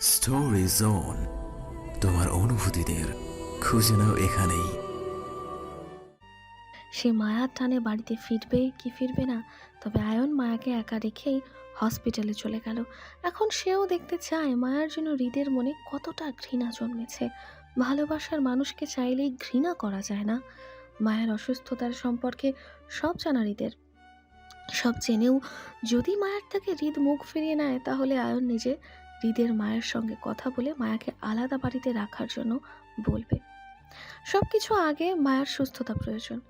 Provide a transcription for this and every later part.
Story zone তোমার অনুভূতিদের খুঁজে নাও এখানেই। সে মায়ার টানে বাড়িতে ফিরবে কি ফিরবে না, তবে আয়ন মায়াকে একা রেখেই হসপিটালে চলে গেল। এখন সেও দেখতে চায় মায়ার জন্য হৃদের মনে কতটা ঘৃণা জন্মেছে। ভালোবাসার মানুষকে চাইলেই ঘৃণা করা যায় না। মায়ের অসুস্থতার সম্পর্কে সব জানা হৃদের। সব জেনেও যদি মায়ের থেকে হৃদ মুখ ফিরিয়ে নেয়, তাহলে আয়ন নিজে হৃদের মায়ের সঙ্গে কথা বলে মায়াকে আলাদা বাড়িতে রাখার জন্য বলবে। সব কিছু আগে মায়ার সুস্থতা প্রয়োজন।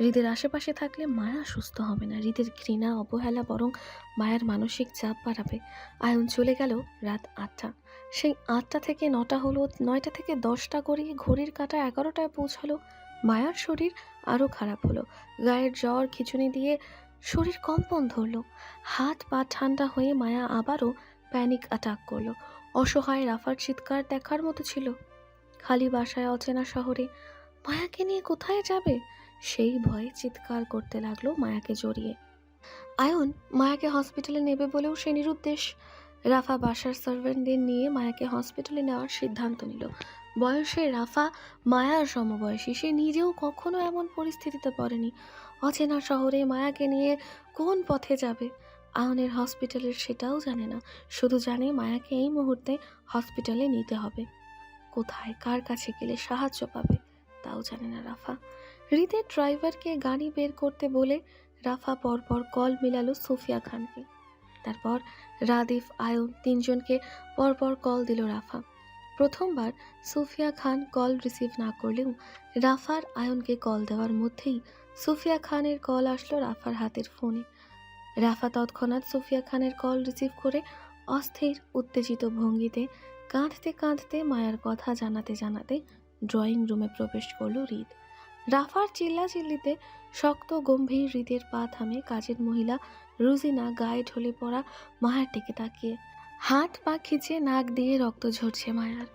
হৃদের আশেপাশে থাকলে মায়া সুস্থ হবে না। হৃদের ঘৃণা, অবহেলা বরং মায়ের মানসিক চাপ বাড়াবে। আয়ন চলে গেল রাত আটটা। সেই আটটা থেকে নটা হলো, নয়টা থেকে দশটা গড়িয়ে ঘড়ির কাটা এগারোটায় পৌঁছালো। মায়ার শরীর আরও খারাপ হলো। গায়ের জ্বর, খিচুনি দিয়ে শরীর কম্পন ধরলো। হাত পা ঠান্ডা হয়ে মায়া আবারও প্যানিক অ্যাটাক করল। অসহায় রাফার চিৎকার দেখার মতো ছিল। খালি বাসায় অচেনা শহরে মায়াকে নিয়ে কোথায় যাবে? সেই ভয়ে চিৎকার করতে লাগল মায়াকে জড়িয়ে। আয়ন মায়াকে হসপিটালে নেবে বলেও সে নিরুদ্দেশ। রাফা বাসার সার্ভেন্টদের নিয়ে মায়াকে হসপিটালে নেওয়ার সিদ্ধান্ত নিল। বয়সে রাফা মায়ার সমবয়সী, সে নিজেও কখনো এমন পরিস্থিতিতে পড়েনি। অচেনা শহরে মায়াকে নিয়ে কোন পথে যাবে? আয়নের হসপিটালের সেটাও জানে না। শুধু জানে মায়াকে এই মুহূর্তে হসপিটালে নিতে হবে। কোথায়, কার কাছে গেলে সাহায্য পাবে, তাও জানে না রাফা। হৃদের ড্রাইভারকে গাড়ি বের করতে বলে রাফা পরপর কল মিলালো সুফিয়া খানকে। তারপর রাদিফ, আয়ন তিনজনকে পরপর কল দিল রাফা। প্রথমবার সুফিয়া খান কল রিসিভ না করলেও রাফার আয়নকে কল দেওয়ার মধ্যেই সুফিয়া খানের কল আসলো রাফার হাতের ফোনে। রাফা তৎক্ষণাৎ সুফিয়া খানের কল রিসিভ করে অস্থির, উত্তেজিত ভঙ্গিতে কাঁদতে কাঁদতে মায়ের কথা জানাতে জানাতে ড্রয়িং রুমে প্রবেশ করল হৃদ। রাফার চিল্লাচিল্লিতে শক্ত, গম্ভীর হৃদের পা থামে কাজের মহিলা রুজিনা গায়ে ঢলে পড়া মায়ের দিকে তাকিয়ে। হাত পা খিচে নাক দিয়ে রক্ত ঝরছে মায়ার।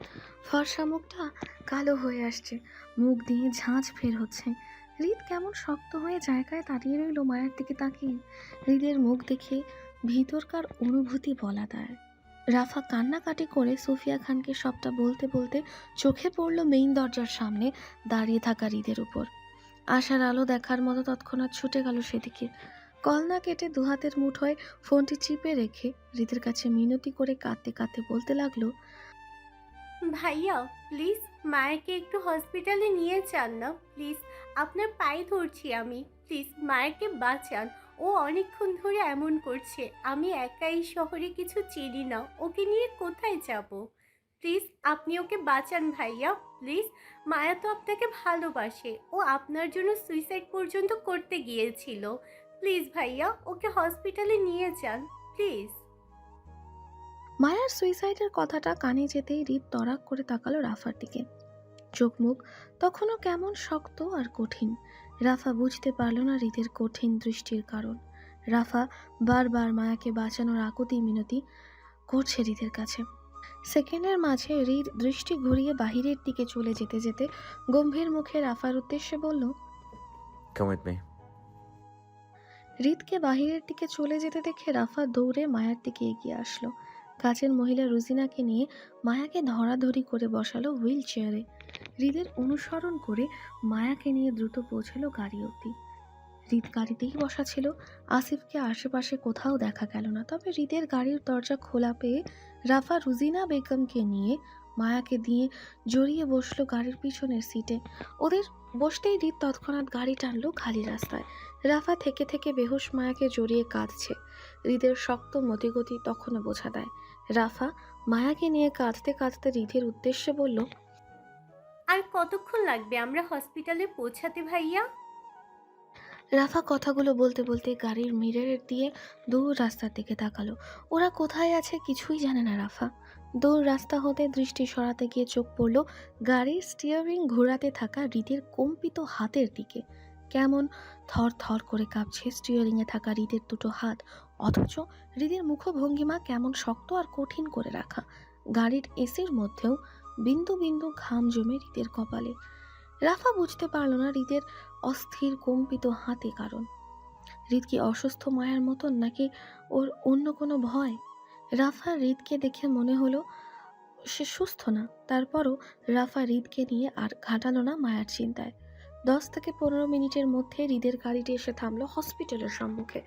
ফর্সা মুখটা কালো হয়ে আসছে। মুখ দিয়ে ঝাঁঝ ফের হচ্ছে। হৃদ কেমন শক্ত হয়ে জায়গায় দাঁড়িয়ে রইল মায়ের দিকে তাকিয়ে। হৃদের মুখ দেখে ভিতরকার অনুভূতি বলা দেয়। রাফা কান্নাকাটি করে সুফিয়া খানকে সবটা বলতে বলতে চোখে পড়ল মেইন দরজার সামনে দাঁড়িয়ে থাকা হৃদের উপর। আশার আলো দেখার মতো তৎক্ষণাৎ ছুটে গেল সেদিকে। কল না কেটে দুহাতের মুঠোয় ফোনটি চিপে রেখে হৃদের কাছে মিনতি করে কাঁদতে কাঁদতে বলতে লাগল ভাইয়া প্লিজ মায়াকে একটু হসপিটালে নিয়ে যান না। প্লিজ আপনার পায়ে ধরছি আমি। প্লিজ মায়াকে বাঁচান। ও অনেকক্ষণ ধরে এমন করছে। আমি একা এই শহরে কিছু চিনি না। ওকে নিয়ে কোথায় যাব? প্লিজ আপনি ওকে বাঁচান ভাইয়া। প্লিজ মায়া তো আপনাকে ভালোবাসে। ও আপনার জন্য সুইসাইড পর্যন্ত করতে গিয়েছিল। প্লিজ ভাইয়া, ওকে হসপিটালে নিয়ে যান। প্লিজ মায়ার সুইসাইডের কথাটা কানে যেতেই হৃদ তরাক করে তাকালো রাফার দিকে। চোখ মুখ তখনও কেমন শক্ত আর কঠিন। রাফা বুঝতে পারল না হৃদের কঠিন দৃষ্টির কারণ। রাফা বারবার মায়াকে বাঁচানোর আকুতি মিনতি করছে হৃদের কাছে। সেকেন্ডের মাঝে হৃদ দৃষ্টি ঘুরিয়ে বাহিরের দিকে চলে যেতে যেতে গম্ভীর মুখে রাফার উদ্দেশ্যে বলল হৃদকে বাহিরের দিকে চলে যেতে দেখে রাফা দৌড়ে মায়ার দিকে এগিয়ে আসলো। কাজের মহিলা রুজিনাকে নিয়ে মায়াকে ধরাধরি করে বসালো হুইল চেয়ারে হৃদের অনুসরণ করে মায়াকে নিয়ে দ্রুত পৌঁছালো গাড়ি অবধি। হৃদ গাড়িতেই বসা ছিল। আসিফকে আশেপাশে কোথাও দেখা গেল না। তবে হৃদের গাড়ির দরজা খোলা পেয়ে রাফা রুজিনা বেগমকে নিয়ে মায়াকে দিয়ে জড়িয়ে বসল গাড়ির পিছনের সিটে। ওদের বসতেই হৃদ তৎক্ষণাৎ গাড়ি টানলো খালি রাস্তায়। রাফা থেকে থেকে বেহুশ মায়াকে জড়িয়ে কাঁদছে। হৃদের শক্ত মতিগতি তখনও বোঝা দেয়। রাফা মায়াকে নিয়ে কাঁদতে কাঁদতে হৃদের উদ্দেশ্যে বলল আর কতক্ষণ লাগবে আমরা হসপিটালে পৌঁছাতে ভাইয়া? রাফা কথাগুলো বলতে বলতে গাড়ির মিররের দিয়ে দূর রাস্তার দিকে তাকালো। ওরা কোথায় আছে কিছুই জানে না রাফা। দূর রাস্তা হতে দৃষ্টি সরাতে গিয়ে চোখ পড়ল গাড়ির স্টিয়ারিং ঘোরাতে থাকা হৃদের কম্পিত হাতের দিকে। কেমন থর থর করে কাঁপছে স্টিয়ারিংয়ে থাকা হৃদের দুটো হাত। অথচ হৃদের মুখভঙ্গিমা কেমন শক্ত আর কঠিন করে রাখা। গাড়ির এসির মধ্যেও বিন্দু বিন্দু ঘাম জমে হৃদের কপালে। রাফা বুঝতে পারল না হৃদের অস্থির, কম্পিত হাতে কারণ। হৃদ কি অসুস্থ মায়ের মতন নাকি ওর অন্য কোনো ভয়? রাফা হৃদকে দেখে মনে হলো সে সুস্থ না, তারপরও রাফা হৃদকে নিয়ে আর ঘাটালো না মায়ার চিন্তায়। দশ থেকে পনেরো মিনিটের মধ্যে হৃদের গাড়িটি এসে থামলো হসপিটালের সম্মুখে।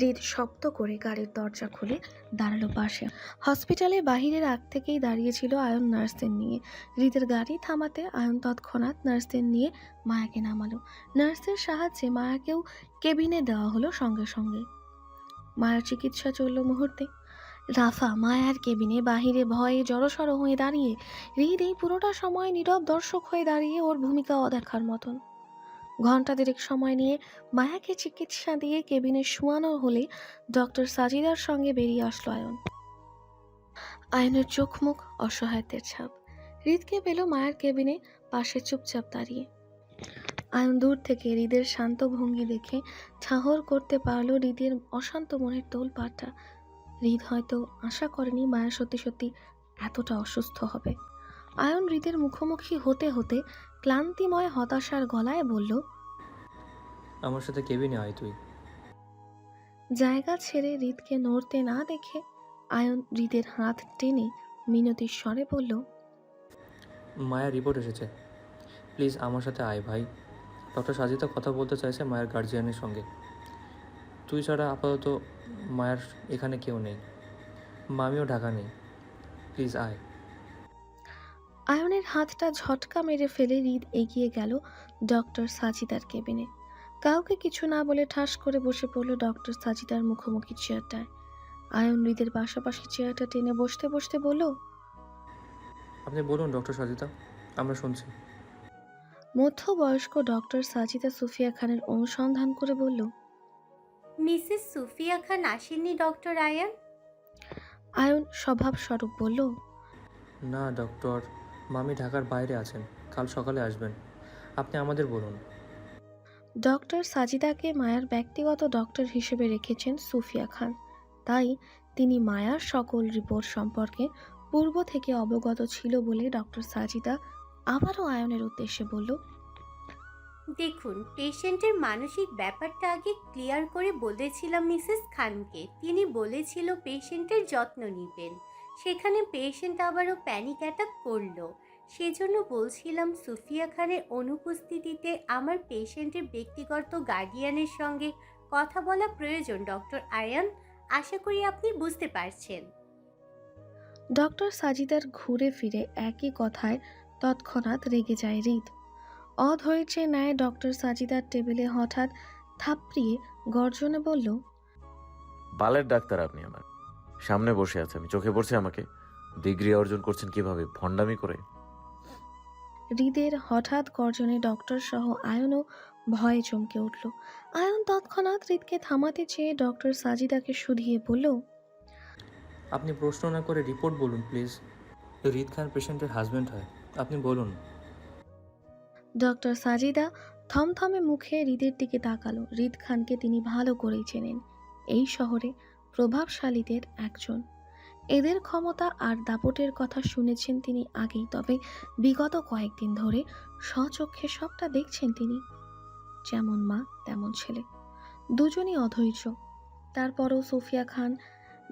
হৃদ শব্দ করে গাড়ির দরজা খুলে দাঁড়াল পাশে। হসপিটালের বাহিরের আগ থেকেই দাঁড়িয়েছিল আয়ন নার্সদের নিয়ে। হৃদের গাড়ি থামাতে আয়ন তৎক্ষণাৎ নার্সদের নিয়ে মায়াকে নামালো। নার্সদের সাহায্যে মায়াকেও কেবিনে দেওয়া হলো সঙ্গে সঙ্গে। মায়ের চিকিৎসা চলল মুহূর্তে। রাফা, মায়ার কেবিনে বাহিরে ভয়ে জড়সড় হয়ে দাঁড়িয়ে, হৃদ এই পুরোটা সময় নীরব দর্শক হয়ে দাঁড়িয়ে ওর ভূমিকা অদেখার মতন। ঘণ্টা দেড়েক সময় নিয়ে মায়াকে চিকিৎসা দিয়ে কেবিনে শোয়ানো হলে ডক্টর সাজিদার সঙ্গে বেরিয়ে আসলো আয়ন। আয়নের চোখ মুখ অসহায়তের ছাপ। হৃদকে পেল মায়ের কেবিনে পাশে চুপচাপ দাঁড়িয়ে। আয়ন দূর থেকে হৃদের শান্ত ভঙ্গি দেখে ঠাহর করতে পারল হৃদের অশান্ত মনের তোল পাটা হৃদ হয়তো আশা করেনি মায়া সত্যি সত্যি এতটা অসুস্থ হবে। আয়ন হৃদের মুখোমুখি হতে হতে ক্লান্তিময় হতাশার গলায় বলল আমার সাথে কেবিনে আয় তুই। জায়গা ছেড়ে হৃদকে নড়তে না দেখে আয়ন হৃদের হাত টেনে মিনতির স্বরে বলল মায়ের রিপোর্ট এসেছে। প্লিজ আমার সাথে আয় ভাই। ডক্টর সাজিতা কথা বলতে চাইছে মায়ের গার্জিয়ানের সঙ্গে। তুই ছাড়া আপাতত মায়ের এখানে কেউ নেই। মামিও ঢাকা নেই। প্লিজ আয়। আয়নের হাতটা ঝটকা মেরে ফেলে হৃদ এগিয়ে গেল ডক্টর সাজিদার কেবিনে। কাউকে কিছু না বলে ঠাস করে বসে পড়ল ডক্টর সাজিদার মুখোমুখি চেয়ারটায়। আয়ন হৃদের পাশাপাশি চেয়ারটা টেনে বসতে বসতে বলল আপনি বলুন ডক্টর সাজিতা আমরা শুনছি। মধ্যবয়স্ক ডক্টর সাজিদা সুফিয়া খানের অনুসন্ধান করে বলল মিসেস সুফিয়া খান আসেননি ডক্টর আয়ান? আয়ন স্বভাব স্বরূপ বলল না ডক্টর। মামি ঢাকার বাইরে আছেন। কাল সকালে আসবেন। আপনি আমাদের বলুন। ডক্টর সাজিদাকে মায়ার ব্যক্তিগত ডক্টর হিসেবে রেখেছেন সুফিয়া খান। তাই তিনি মায়ার সকল রিপোর্ট সম্পর্কে পূর্ব থেকে অবগত ছিল বলে ডক্টর সাজিদা আবারও আয়নের উদ্দেশ্যে বলল দেখুন পেশেন্টের মানসিক ব্যাপারটা আগে ক্লিয়ার করে বলেছিলাম মিসেস খানকে। তিনি বলেছিল পেশেন্টের যত্ন নেবেন। সেখানে পেশেন্ট আবারও প্যানিক অ্যাটাক করল। সেজন্য বলছিলাম সুফিয়া খানের অনুপস্থিতিতে আমার পেশেন্টের ব্যক্তিগত গার্ডিয়ানের সঙ্গে কথা বলা প্রয়োজন ডক্টর আয়ান আশা করি আপনি বুঝতে পারছেন। ডক্টর সাজিদার ঘুরে ফিরে একই কথায় তৎক্ষণাৎ রেগে যায় হৃদ অধৈর্যে ন্যায় ডক্টর সাজিদার টেবিলে হঠাৎ থাপড়িয়ে গর্জনে বলল বালের ডাক্তার আপনি আমার। সামনে বসে আছে আমি চোখে পড়ছে আমাকে। ডিগ্রি অর্জন করছেন কীভাবে? ভণ্ডামি করে? হৃদের হঠাৎ গর্জনে ডক্টর সহ আয়নও ভয়ে চমকে উঠল। আয়ন তৎক্ষণাৎ হৃদকে থামাতে চেয়ে ডক্টর সাজিদাকে শুধিয়ে বলল আপনি প্রশ্ন না করে রিপোর্ট বলুন প্লিজ হৃদ খান পেশেন্টের হাজব্যান্ড হয়। আপনি বলুন। ডক্টর সাজিদা থমথমে মুখে হৃদের দিকে তাকালো। হৃদ খানকে তিনি ভালো করেই চেনেন। এই শহরে প্রভাবশালীদের একজন। এদের ক্ষমতা আর দাপটের কথা শুনেছেন তিনি আগেই, তবে বিগত কয়েকদিন ধরে স্বচক্ষে সবটা দেখছেন তিনি। যেমন মা, তেমন ছেলে। দুজনই অধৈর্য। তারপরও সোফিয়া খান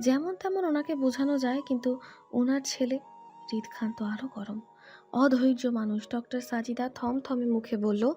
যেমন তেমন ওনাকে বোঝানো যায়, কিন্তু ওনার ছেলে হৃদ খান তো আরও গরম। অধৈর্য মানুষ, ডক্টর সাজিদা থমথমে মুখে বলল,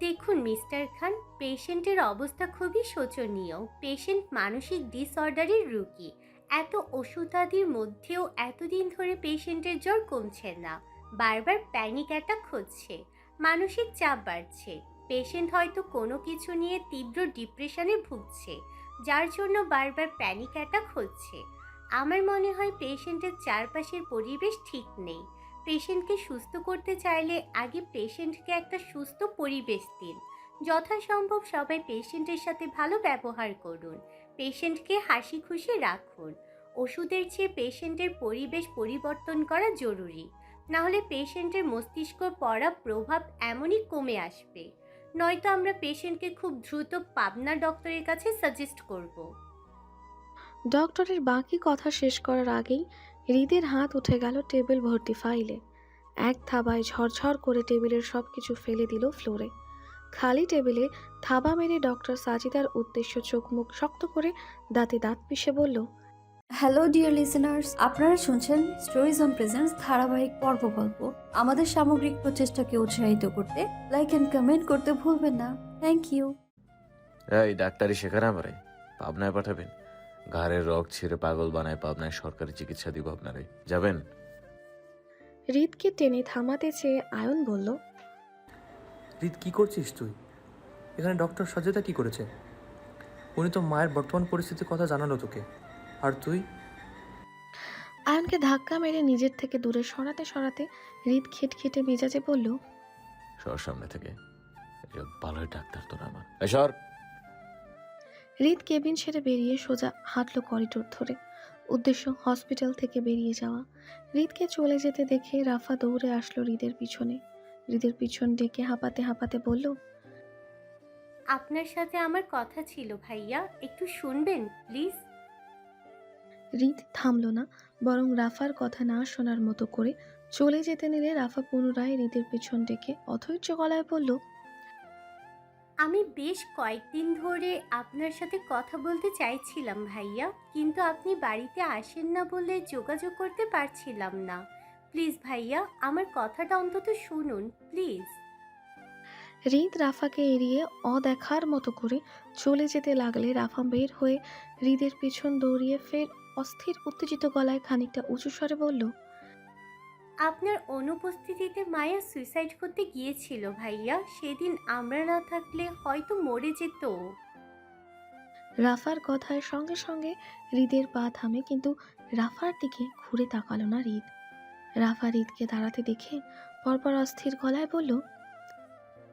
দেখুন মিস্টার খান, পেশেন্টের অবস্থা খুবই শোচনীয়। পেশেন্ট মানসিক ডিসঅর্ডারের রোগী। এত ওষুধাদির মধ্যেও এতদিন ধরে পেশেন্টের জ্বর কমছে না। বারবার প্যানিক অ্যাটাক হচ্ছে। মানসিক চাপ বাড়ছে। পেশেন্ট হয়তো কোনো কিছু নিয়ে তীব্র ডিপ্রেশনে ভুগছে, যার জন্য বারবার প্যানিক অ্যাটাক হচ্ছে। আমার মনে হয় পেশেন্টের চারপাশের পরিবেশ ঠিক নেই। পেশেন্টকে সুস্থ করতে চাইলে আগে পেশেন্টকে একটা সুস্থ পরিবেশ দিন। যথাসম্ভব সবাই পেশেন্টের সাথে ভালো ব্যবহার করুন। পেশেন্টকে হাসি খুশি রাখুন। ওষুধের চেয়ে পেশেন্টের পরিবেশ পরিবর্তন করা জরুরি। নাহলে পেশেন্টের মস্তিষ্ক পড়া প্রভাব এমনই কমে আসবে। নয়তো আমরা পেশেন্টকে খুব দ্রুত পাবনা ডক্টরের কাছে সাজেস্ট করব। ডক্টরের বাকি কথা শেষ করার আগেই হৃদের হাত উঠে গেল টেবিল ভর্তি ফাইলে। এক থাবায় ঝরঝর করে টেবিলের সব কিছু ফেলে দিল ফ্লোরে। খালি টেবিলে থাবা মেরে ডক্টর সাজিদার উদ্দেশ্য চোখ মুখ শক্ত করে দাঁতে দাঁত পিষে বলল হ্যালো ডিয়ার লিসেনার্স আপনারা শুনছেন স্টোরিজ অন প্রেজেন্স ধারাবাহিক পর্ব গল্প। আমাদের সামগ্রিক প্রচেষ্টাকে উৎসাহিত করতে লাইক অ্যান্ড কমেন্ট করতে ভুলবেন না। থ্যাংক ইউ এই ডাক্তারি শেখার আমারে। পাবনায় পাঠাবেন। ঘাড়ের রগ ছিঁড়ে পাগল বানায় পাবনায় সরকারি চিকিৎসা দিব আপনারে। যাবেন? হৃদকে টেনে থামাতে চেয়ে আয়ন বলল রিত কী করছিস তুই? এখানে ডক্টর সজ্জাতা কী করেছে? উনি তো মায়ের বর্তমান পরিস্থিতির কথা জানালো তোকে। আর তুই? আয়নকে ধাক্কা মেরে নিজের থেকে দূরে সরাতে সরাতে হৃদ খিটখিটে মেজাজে বলল সর সামনে থেকে। ভালোই ডাক্তার তোর আমার। এই সর। হৃদ কেবিন ছেড়ে বেরিয়ে সোজা হাঁটলো করিডোর ধরে। উদ্দেশ্য হসপিটাল থেকে বেরিয়ে যাওয়া। হৃদকে চলে যেতে দেখে রাফা দৌড়ে আসলো হৃদের পিছনে। হৃদের পিছন ডেকে হাঁপাতে হাঁপাতে বলল আপনার সাথে আমার কথা ছিল ভাইয়া একটু শুনবেন প্লিজ? হৃদ থামলো না বরং রাফার কথা না শোনার মতো করে চলে যেতে নিলে রাফা পুনরায় হৃদের পিছন ডেকে অধৈর্য গলায় বলল আমি বেশ কয়েকদিন ধরে আপনার সাথে কথা বলতে চাইছিলাম ভাইয়া কিন্তু আপনি বাড়িতে আসেন না বলে যোগাযোগ করতে পারছিলাম না। প্লিজ ভাইয়া আমার কথাটা অন্তত শুনুন প্লিজ। হৃদ রাফাকে এড়িয়ে অদেখার মতো করে চলে যেতে লাগলে রাফা বের হয়ে হৃদের পিছন দৌড়িয়ে ফের অস্থির উত্তেজিত গলায় খানিকটা উঁচু স্বরে বলল আপনার অনুপস্থিতিতে মায়া সুইসাইড করতে গিয়েছিল ভাইয়া। সেদিন আমরা না থাকলে হয়তো মরে যেত। রাফার কথায় সঙ্গে সঙ্গে হৃদের পা থামে কিন্তু রাফার দিকে ঘুরে তাকালো না হৃদ রাফা হৃদকে দাঁড়াতে দেখে পরপর অস্থির গলায় বলল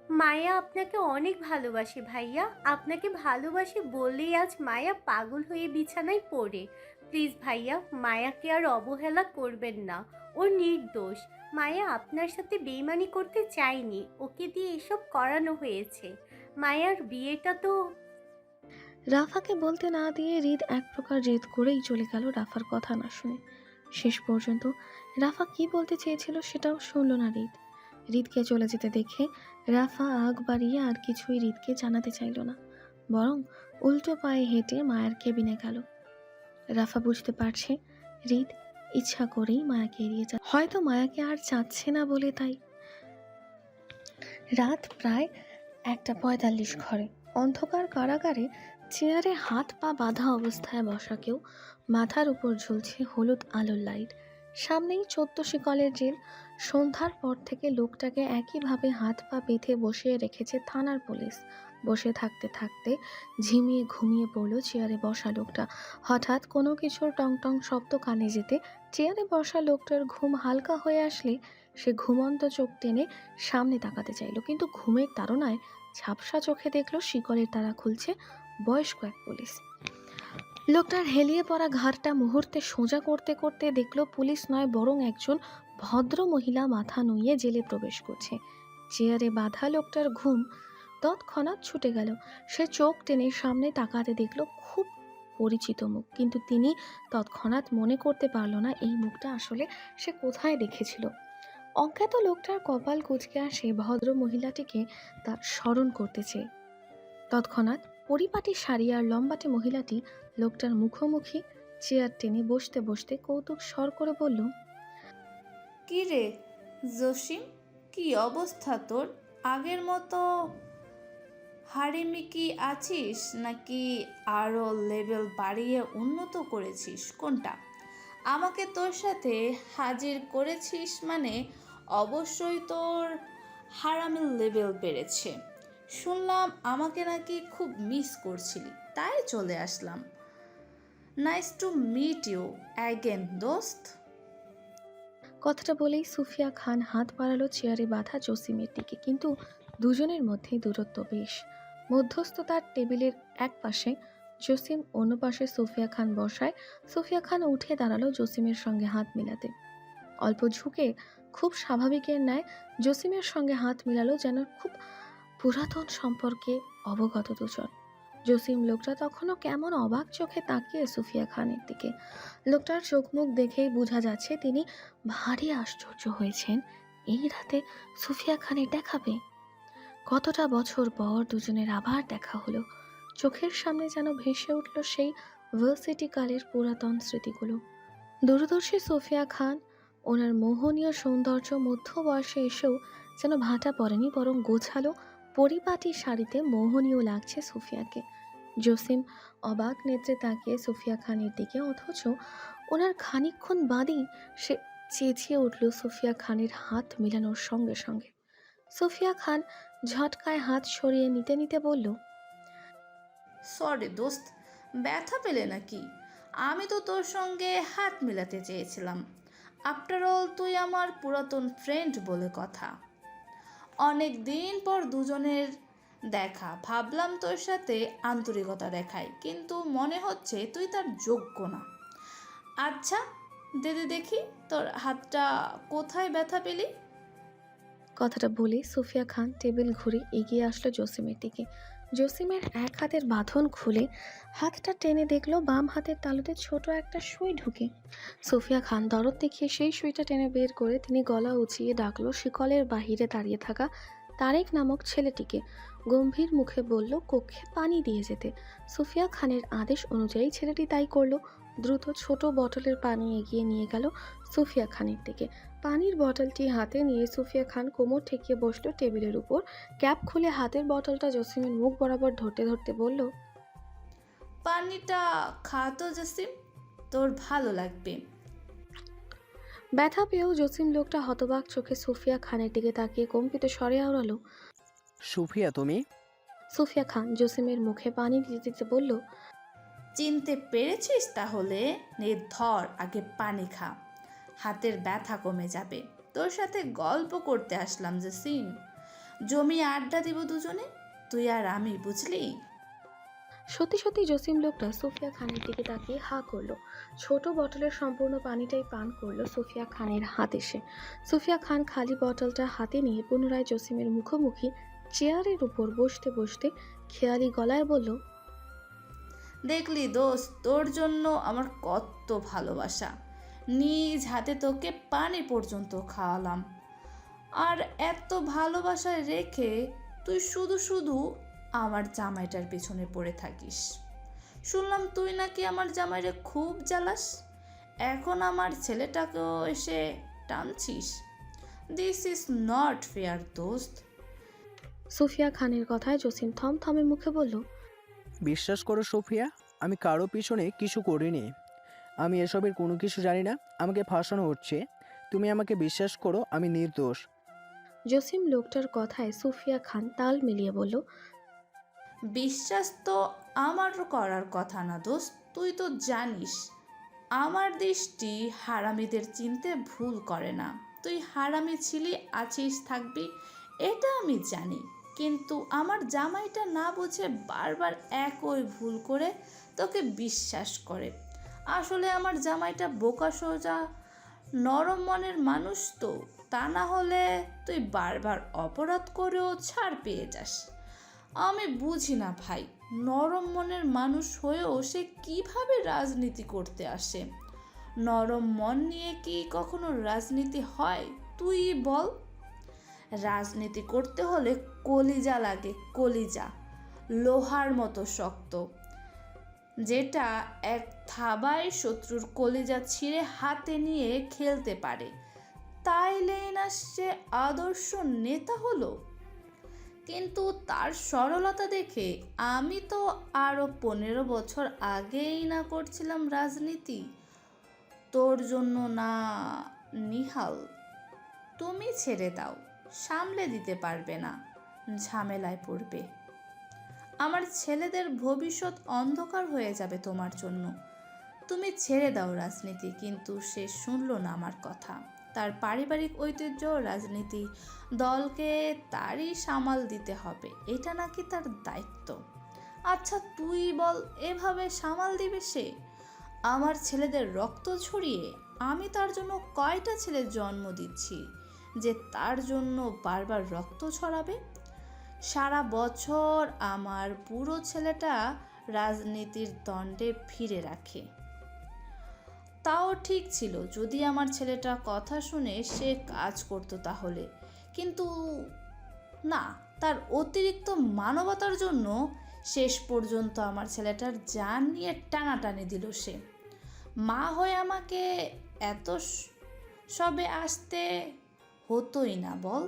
মায়া আপনাকে অনেক ভালোবাসে ভাইয়া। আপনাকে ভালোবাসে বলেই আজ মায়া পাগল হয়ে বিছানায় পড়ে। প্লিজ ভাইয়া মায়াকে আর অবহেলা করবেন না। ও নির্দোষ। মায়া আপনার সাথে বেইমানি করতে চায়নি। ওকে দিয়ে এসব করানো হয়েছে। মায়ার বিয়েটা তো রাফাকে বলতে না দিয়ে হৃদ এক প্রকার জেদ করেই চলে গেল রাফার কথা না শুনে। শেষ পর্যন্ত রাফা কি বলতে চেয়েছিল সেটাও শুনল না হৃদ হৃদকে চলে যেতে দেখে রাফা আগ বাড়িয়ে আর কিছুই হৃদকে জানাতে চাইল না। বরং উল্টো পায়ে হেঁটে মায়ের কেবিনে গেল। রাফা বুঝতে পারছে হৃদ ইচ্ছা করেই মায়াকে এড়িয়ে যা হয়তো মায়াকে আর চাচ্ছে না বলে তাই। রাত প্রায় একটা পঁয়তাল্লিশ ঘরে। অন্ধকার কারাগারে চেয়ারে হাত পা বাঁধা অবস্থায় বসা কেউ মাথার উপর ঝুলছে হলুদ আলোর লাইট। সামনেই চোদ্দ শিকলের জেল। সন্ধ্যার পর থেকে লোকটাকে একইভাবে হাত পা বেঁধে বসিয়ে রেখেছে থানার পুলিশ। বসে থাকতে থাকতে ঝিমিয়ে ঘুমিয়ে পড়ল চেয়ারে বসা লোকটা। হঠাৎ কোনো কিছুর টং টং শব্দ কানে যেতে চেয়ারে বসা লোকটার ঘুম হালকা হয়ে আসলে সে ঘুমন্ত চোখ টেনে সামনে তাকাতে চাইল। কিন্তু ঘুমের তাড়নায় ঝাপসা চোখে দেখল শিকলের তারা খুলছে বয়স্ক এক পুলিশ। লোকটার হেলিয়ে পড়া ঘাড়টা মুহূর্তে সোজা করতে করতে দেখল পুলিশ নয়, বরং একজন ভদ্র মহিলা মাথা নুইয়ে জেলে প্রবেশ করছে। চেয়ারে বাঁধা লোকটার ঘুম তৎক্ষণাৎ ছুটে গেল। সে চোখ টেনে সামনে তাকাতে দেখল খুব পরিচিত মুখ, কিন্তু তিনি তৎক্ষণাৎ মনে করতে পারল না এই মুখটা আসলে সে কোথায় দেখেছিল। অজ্ঞাত লোকটার কপাল কুচকে আসে ভদ্র মহিলাটিকে তা স্মরণ করতেছে তৎক্ষণাৎ পরিপাটি শাড়ি আর লম্বাটে মহিলাটি লোকটার মুখোমুখি চেয়ার টেনে বসতে বসতে কৌতুক স্বর করে বলল, কি রে, জসিম? কি অবস্থা তোর? আগের মতো হারিমি কি আছিস নাকি আরও লেভেল বাড়িয়ে উন্নত করেছিস? কোনটা? আমাকে তোর সাথে হাজির করেছিস মানে অবশ্যই তোর হারামের লেভেল বেড়েছে। শুনলাম আমাকে নাকি খুব মিস করছিলি, তাই চলে আসলাম। Nice to meet you again দোস্ত। কথাটা বলেই সুফিয়া খান হাত বাড়ালো চেয়ারে বাঁধা জসিমের দিকে। কিন্তু দুজনের মধ্যে দূরত্ব বেশ। মধ্যস্থতার টেবিলের এক পাশে জসিম, অন্য পাশে সুফিয়া খান বসায়। সুফিয়া খান উঠে দাঁড়াল জসিমের সঙ্গে হাত মিলাতে। অল্প ঝুঁকে, খুব স্বাভাবিকের ন্যায়, জসিমের সঙ্গে হাত মিলালো যেন খুব পুরাতন সম্পর্কে অবগত দুজন। জসিম লোকটা তখনও কেমন অবাক চোখে তাকিয়ে সুফিয়া খানের দিকে। লোকটার চোখ মুখ দেখেই বোঝা যাচ্ছে তিনি ভারী আশ্চর্য হয়েছেন। এই রাতে সুফিয়া খানের দেখাবে কতটা বছর পর দুজনের আবার দেখা হলো। চোখের সামনে যেন ভেসে উঠল সেই ভার্সিটি কালের পুরাতন স্মৃতিগুলো। দূরদর্শী সোফিয়া খান ওনার মোহনীয় সৌন্দর্য মধ্য বয়সে এসেও যেন ভাটা পড়েনি, বরং গোছালো পরিপাটি শাড়িতে মোহনীয় লাগছে সুফিয়াকে। জসিম অবাক নেত্রে তাকিয়ে সুফিয়া খানের দিকে, অথচ ওনার খানিকক্ষণ বাদেই সে চেঁচিয়ে উঠল সুফিয়া খানের হাত মেলানোর সঙ্গে সঙ্গে। সুফিয়া খান ঝটকায় হাত সরিয়ে নিতে নিতে বলল, সরি দোস্ত, ব্যথা পেলে নাকি? আমি তো তোর সঙ্গে হাত মেলাতে চেয়েছিলাম। আফটার অল তুই আমার পুরাতন ফ্রেন্ড বলে কথা। অনেক দিন পর দুজনের দেখা। ভাবলাম তোর সাথে আন্তরিকতা দেখাই, কিন্তু মনে হচ্ছে তুই তার যোগ্য না। আচ্ছা দিদি দেখি তোর হাতটা কোথায় ব্যথা পেলি? কথাটা বলে সুফিয়া খান টেবিল ঘুরে এগিয়ে আসলো জসিমের দিকে। জসিমের এক হাতের বাঁধন খুলে হাতটা টেনে দেখল, বাম হাতের তালুতে ছোট একটা সুই ঢুকে। সুফিয়া খান দরদ দেখিয়ে সেই সুইটা টেনে বের করে তিনি গলা উঁচিয়ে ডাকলো, শিকলের বাহিরে দাঁড়িয়ে থাকা তারেক নামক ছেলেটিকে। গম্ভীর মুখে বলল, কক্ষে পানি দিয়ে যেতে। সুফিয়া খানের আদেশ অনুযায়ী ছেলেটি তাই করল। দ্রুত ছোট বটলের পানি এগিয়ে নিয়ে গেল সুফিয়া খানের দিকে। পানির বটলটি হাতে নিয়ে সুফিয়া খান কোমর ঠেকিয়ে বসল টেবিলের উপর। ক্যাপ খুলে হাতের বটলটা জসিমের মুখ বরাবর ধরতে ধরতে বলল পানিটা খা তো জসিম তোর ভালো লাগবে। ব্যথা পেয়েও জসিম লোকটা হতবাক চোখে সুফিয়া খানের দিকে তাকিয়ে কম্পিত স্বরে আওড়ালো সুফিয়া তুমি? সুফিয়া খান জসিমের মুখে পানি দিতে দিতে বলল চিনতে পেরেছিস তাহলে? নে ধর আগে পানি খা। হাতের ব্যথা কমে যাবে। তোর সাথে গল্প করতে আসলাম যে সিম জমি আড্ডা দিব দুজনে? তুই আর আমি বুঝলি? সত্যি সত্যি জসিম লোকটা সুফিয়া খানের দিকে তাকিয়ে হা করল। ছোট বটলের সম্পূর্ণ পানিটাই পান করল সুফিয়া খানের হাত এসে। সুফিয়া খান খালি বটলটা হাতে নিয়ে পুনরায় জসিমের মুখোমুখি চেয়ারের উপর বসতে বসতে খেয়ালি গলায় বলল দেখলি দোস্ত তোর জন্য আমার কত ভালোবাসা। নিজ হাতে তোকে পানি পর্যন্ত খাওয়ালাম। আর এত ভালোবাসা রেখে তুই শুধু শুধু আমার জামাইটার পেছনে পড়ে থাকিস। শুনলাম তুই নাকি আমার জামাইরে খুব জ্বালাস। এখন আমার ছেলেটাকেও এসে টানছিস। দিস ইজ নট ফেয়ার দোস্ত। সুফিয়া খানের কথায় জসিম থমথমে মুখে বলল বিশ্বাস করো সোফিয়া আমি কারও পিছনে কিছু করিনি। আমি এসবের কোনো কিছু জানি না। আমাকে ফাঁসানো হচ্ছে। তুমি আমাকে বিশ্বাস করো আমি নির্দোষ। জসিম লোকটার কথায় সুফিয়া খান তাল মিলিয়ে বলল বিশ্বাস তো আমারও করার কথা না দোষ তুই তো জানিস আমার দৃষ্টি হারামিদের চিনতে ভুল করে না। তুই হারামি ছিলি আছিস থাকবি এটা আমি জানি। কিন্তু আমার জামাইটা না বুঝে বারবার একই ভুল করে তোকে বিশ্বাস করে। আসলে আমার জামাইটা বোকা সোজা, নরম মনের মানুষ তো। তা না হলে তুই বারবার অপরাধ করেও ছাড় পেয়ে যাস। আমি বুঝি না ভাই, নরম মনের মানুষ হয়েও সে কীভাবে রাজনীতি করতে আসে? নরম মন নিয়ে কি কখনো রাজনীতি হয়? তুই বল। রাজনীতি করতে হলে কলিজা লাগে, কলিজা। লোহার মতো শক্ত। যেটা এক থাবায় শত্রুর কলিজা ছিঁড়ে হাতে নিয়ে খেলতে পারে। তাইলেই না সে আদর্শ নেতা হলো। কিন্তু তার সরলতা দেখে আমি তো আরও পনেরো বছর আগেই না করছিলাম রাজনীতি। তোর জন্য না, নিহাল, তুমি ছেড়ে দাও, সামলে দিতে পারবে না, ঝামেলায় পড়বে। আমার ছেলেদের ভবিষ্যৎ অন্ধকার হয়ে যাবে তোমার জন্য। তুমি ছেড়ে দাও রাজনীতি, কিন্তু সে শুনলো না আমার কথা। তার পারিবারিক ঐতিহ্য, রাজনীতি দলকে তারই সামাল দিতে হবে, এটা নাকি তার দায়িত্ব। আচ্ছা তুই বল, এভাবে সামাল দিবে সে? আমার ছেলেদের রক্ত ছড়িয়ে আমি তার জন্য কয়টা ছেলের জন্ম দিচ্ছি, যে তার জন্য বারবার রক্ত ছড়াবে? সারা বছর আমার পুরো ছেলেটা রাজনীতির দণ্ডে ফিরে রাখে। তাও ঠিক ছিল, যদি আমার ছেলেটা কথা শুনে সে কাজ করতো তাহলে। কিন্তু না, তার অতিরিক্ত মানবতার জন্য শেষ পর্যন্ত আমার ছেলেটার জান নিয়ে টানাটানি দিল সে। মা হয়ে আমাকে এত সবে আসতে হতোই না বল।